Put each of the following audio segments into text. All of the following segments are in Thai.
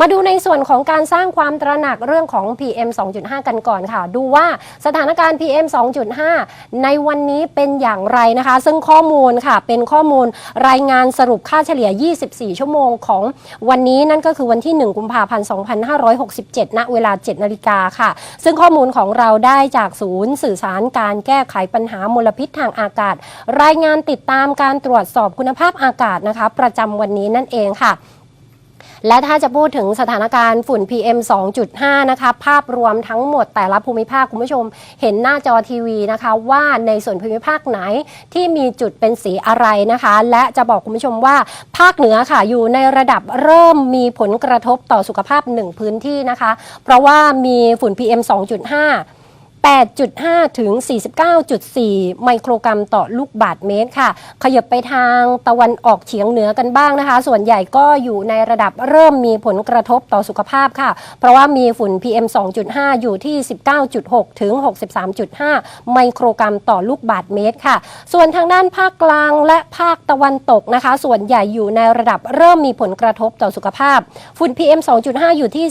มาดูในส่วนของการสร้างความตระหนักเรื่องของ PM 2.5 กันก่อนค่ะ ดูว่าสถานการณ์ PM 2.5 ในวันนี้เป็นอย่างไรนะคะ ซึ่งข้อมูลค่ะ เป็นข้อมูลรายงานสรุปค่าเฉลี่ย 24 ชั่วโมงของวันนี้นั่นก็คือวันที่ 1 กุมภาพันธ์ 2567 ณ เวลา 7 นาฬิกาค่ะ ซึ่งข้อมูลของเราได้จากศูนย์สื่อสารการแก้ไขปัญหามลพิษทางอากาศ รายงานติดตามการตรวจสอบคุณภาพอากาศนะคะ ประจำวันนี้นั่นเองค่ะ และถ้าจะพูดถึงสถานการณ์ฝุ่น PM 2.5 นะคะ ภาพรวมทั้งหมดแต่ละภูมิภาค คุณผู้ชมเห็นหน้าจอทีวีนะคะ ว่าในส่วนภูมิภาคไหนที่มีจุดเป็นสีอะไรนะคะ และจะบอกคุณผู้ชมว่าภาคเหนือค่ะอยู่ในระดับเริ่มมีผลกระทบต่อสุขภาพหนึ่งพื้นที่นะคะ เพราะว่ามีฝุ่น PM 2.5 8.5 ถึง 49.4 ไมโครกรัมต่อลูกบาทเมตรค่ะ ขยับไปทางตะวันออกเฉียงเหนือกันบ้างนะคะ ส่วนใหญ่ก็อยู่ในระดับเริ่มมีผลกระทบต่อสุขภาพค่ะ เพราะว่ามีฝุ่น PM 2.5 อยู่ที่ 19.6 ถึง 63.5 ไมโครกรัมต่อลูกบาทเมตรค่ะ ส่วนทางด้านภาคกลางและภาคตะวันตกนะคะ ส่วนใหญ่อยู่ในระดับเริ่มมีผลกระทบต่อสุขภาพ ฝุ่น PM 2.5 อยู่ที่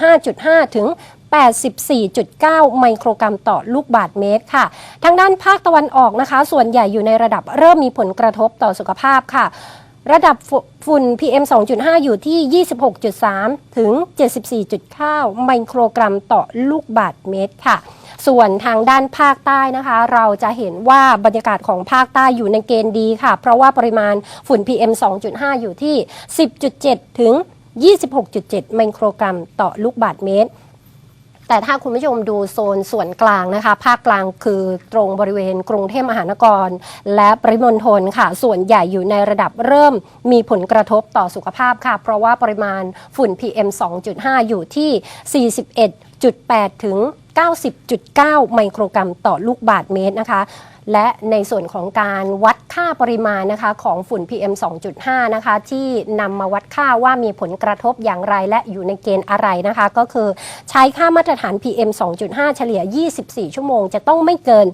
35.5 ถึง 84.9 ไมโครกรัมต่อลูกบาทเมตรค่ะ ทางด้านภาคตะวันออกนะคะ ส่วนใหญ่อยู่ในระดับเริ่มมีผลกระทบต่อสุขภาพค่ะ ระดับฝุ่น PM 2.5 อยู่ที่ 26.3 ถึง 74.9 ไมโครกรัมต่อลูกบาทเมตรค่ะส่วนทางด้านภาคใต้นะคะ เราจะเห็นว่าบรรยากาศของภาคใต้อยู่ในเกณฑ์ดีค่ะ เพราะว่าปริมาณฝุ่น PM 2.5 อยู่ที่ 10.7 ถึง 26.7 ไมโครกรัมต่อลูกบาทเมตร แต่ถ้าคุณผู้ชมดูโซนส่วนกลางนะคะ ภาคกลางคือตรงบริเวณกรุงเทพมหานคร และปริมณฑลค่ะ ส่วนใหญ่อยู่ในระดับเริ่มมีผลกระทบต่อสุขภาพค่ะ เพราะว่าปริมาณฝุ่น PM 2.5 อยู่ที่ 41.8 ถึง 90.9 ไมโครกรัมต่อลูกบาทเมตรนะคะ และในส่วนของการวัดค่าปริมาณนะคะของฝุ่น PM 2.5 นะคะ ที่นำมาวัดค่าว่ามีผลกระทบอย่างไรและอยู่ในเกณฑ์อะไรนะคะ ก็คือใช้ค่ามาตรฐาน PM 2.5 เฉลี่ย 24 ชั่วโมง จะต้องไม่เกิน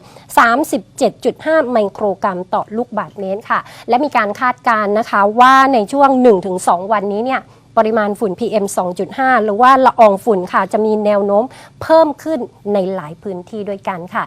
37.5 ไมโครกรัมต่อลูกบาทเมตรค่ะ และมีการคาดการณ์นะคะว่าในช่วง 1-2 วันนี้เนี่ย ปริมาณฝุ่น PM 2.5 หรือว่าละอองฝุ่นค่ะ จะมีแนวโน้มเพิ่มขึ้นในหลายพื้นที่ด้วยกันค่ะ